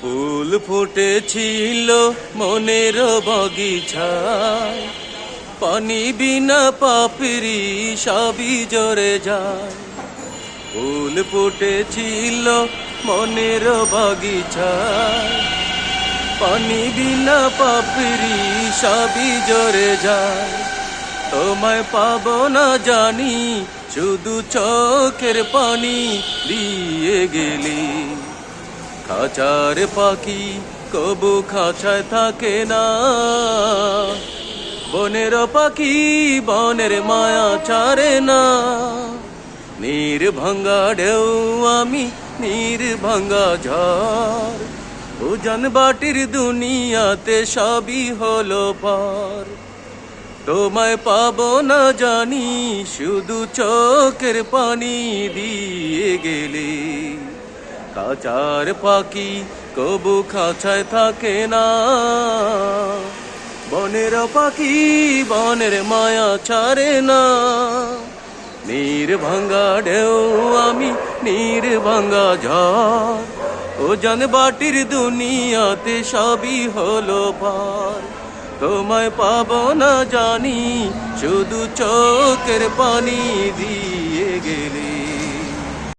ফুল ফুটেছিল মনের বগিচায় পানি বিনা পাপড়ি সবই জরে যায়। ফুল ফুটেছিল মনের বগিচায় পানি বিনা পাপড়ি সবই জরে যায়। তোমায় পাবো না জানি, শুধু চোখের পানি দিয়ে গেলি। খাঁচার পাখি কবু খাঁচায় থাকে না। বনের পাখি বনের মায়া ছাড়ে না। নীর ভাঙ্গা ঢেউ আমি নীর ভাঙ্গা ঝড়। উজান বাটির দুনিয়াতে সবই হলো পার। তোমায় পাবো না জানি, শুধু চোখের পানি দিয়ে গেলে। কাচার পাখি কবু খাঁচায় থাকে না। বনের পাখি বনের মায়া ছাড়ে না। নীর ভাঙ্গা ঢেউ আমি নীর ভাঙ্গা ঝড়। ও বাটির দুনিয়াতে সবই হলো পার। তোমায় পাবো না জানি, শুধু চোখের পানি দিয়ে গেলে।